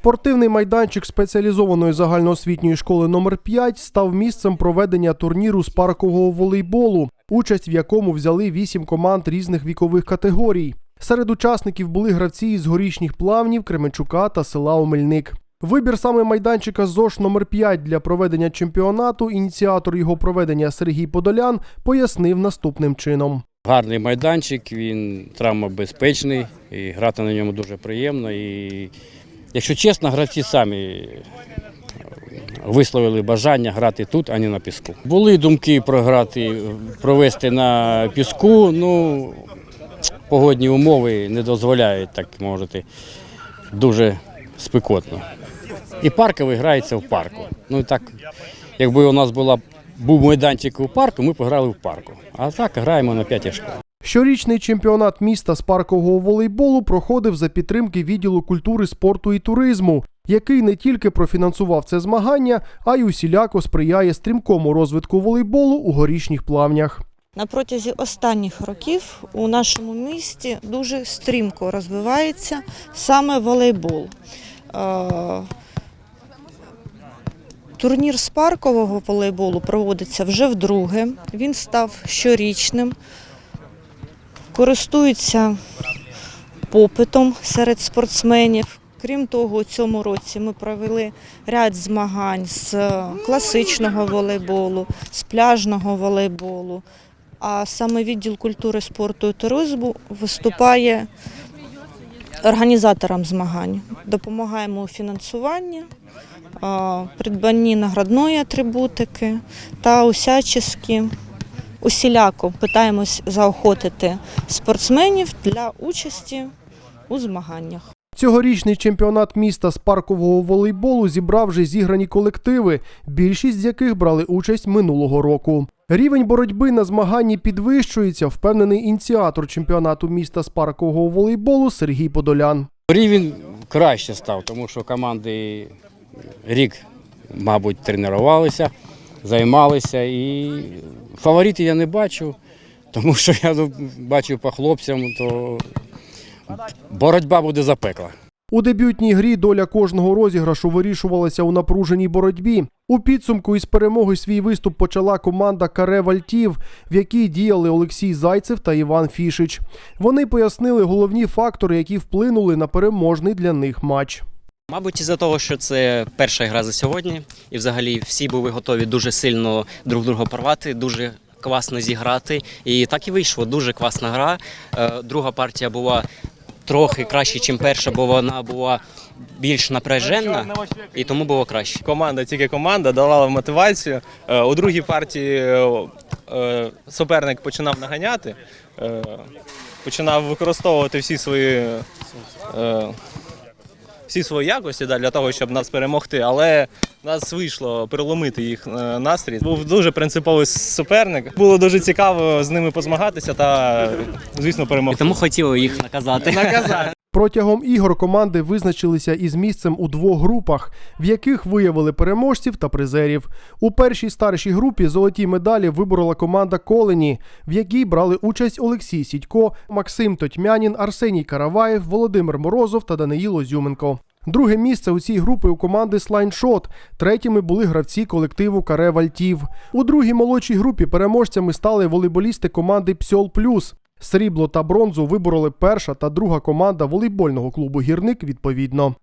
Спортивний майданчик спеціалізованої загальноосвітньої школи номер 5 став місцем проведення турніру з паркового волейболу, участь в якому взяли вісім команд різних вікових категорій. Серед учасників були гравці із горішніх плавнів, Кременчука та села Омельник. Вибір саме майданчика ЗОШ номер 5 для проведення чемпіонату. Ініціатор його проведення Сергій Подолян пояснив наступним чином. Гарний майданчик, він травмобезпечний, і грати на ньому дуже приємно. І, якщо чесно, гравці самі висловили бажання грати тут, а не на піску. Були думки про грати, провести на піску. Ну, погодні умови не дозволяють, так можете, дуже спекотно. І парковий грається в парку. Ну так, якби у нас була був майданчик у парку, ми б грали в парку. А так граємо на п'ятій школі. Щорічний чемпіонат міста з паркового волейболу проходив за підтримки відділу культури, спорту і туризму, який не тільки профінансував це змагання, а й усіляко сприяє стрімкому розвитку волейболу у горішніх плавнях. На протязі останніх років у нашому місті дуже стрімко розвивається саме волейбол. Е, Турнір з паркового волейболу проводиться вже вдруге. Він став щорічним, користується попитом серед спортсменів. Крім того, у цьому році ми провели ряд змагань з класичного волейболу, з пляжного волейболу. А саме відділ культури, спорту і туризму виступає організатором змагань. Допомагаємо у фінансуванні, придбанні наградної атрибутики та усячески усіляко питаємось заохотити спортсменів для участі у змаганнях. Цьогорічний чемпіонат міста з паркового волейболу зібрав вже зіграні колективи, більшість з яких брали участь минулого року. Рівень боротьби на змаганні підвищується, впевнений ініціатор чемпіонату міста з паркового волейболу Сергій Подолян. Рівень краще став, тому що команди рік, мабуть, тренувалися, займалися. І фаворитів я не бачу, тому що я бачу по хлопцям, то боротьба буде запекла. У дебютній грі доля кожного розіграшу вирішувалася у напруженій боротьбі. У підсумку із перемоги свій виступ почала команда Каре Вальтів, в якій діяли Олексій Зайцев та Іван Фішич. Вони пояснили головні фактори, які вплинули на переможний для них матч. Мабуть, із-за того, що це перша гра за сьогодні, і взагалі всі були готові дуже сильно друг друга порвати, дуже класно зіграти. І так і вийшло. Дуже класна гра. Е, Друга партія була трохи краще, ніж перша, бо вона була більш напряженна, і тому було краще. команда, тільки команда давала мотивацію. Е, У другій партії е, суперник починав наганяти, починав використовувати всі свої. Всі свої якості да, для того, щоб нас перемогти, але нас вийшло переломити їх е, настрій. Був дуже принциповий суперник. Було дуже цікаво з ними позмагатися та, звісно, І перемогти. тому хотіли їх наказати. Наказати. Протягом ігор команди визначилися із місцем у двох групах, в яких виявили переможців та призерів. У першій старшій групі золоті медалі виборола команда Колені, в якій брали участь Олексій Сідько, Максим Тотьмянін, Арсеній Караваєв, Володимир Морозов та Даниїло Зюменко. Друге місце у цій групі у команди Слайншот. Третіми були гравці колективу Каре Вальтів. У другій молодшій групі переможцями стали волейболісти команди Псьол Плюс. Срібло та бронзу вибороли перша та друга команда волейбольного клубу Гірник відповідно.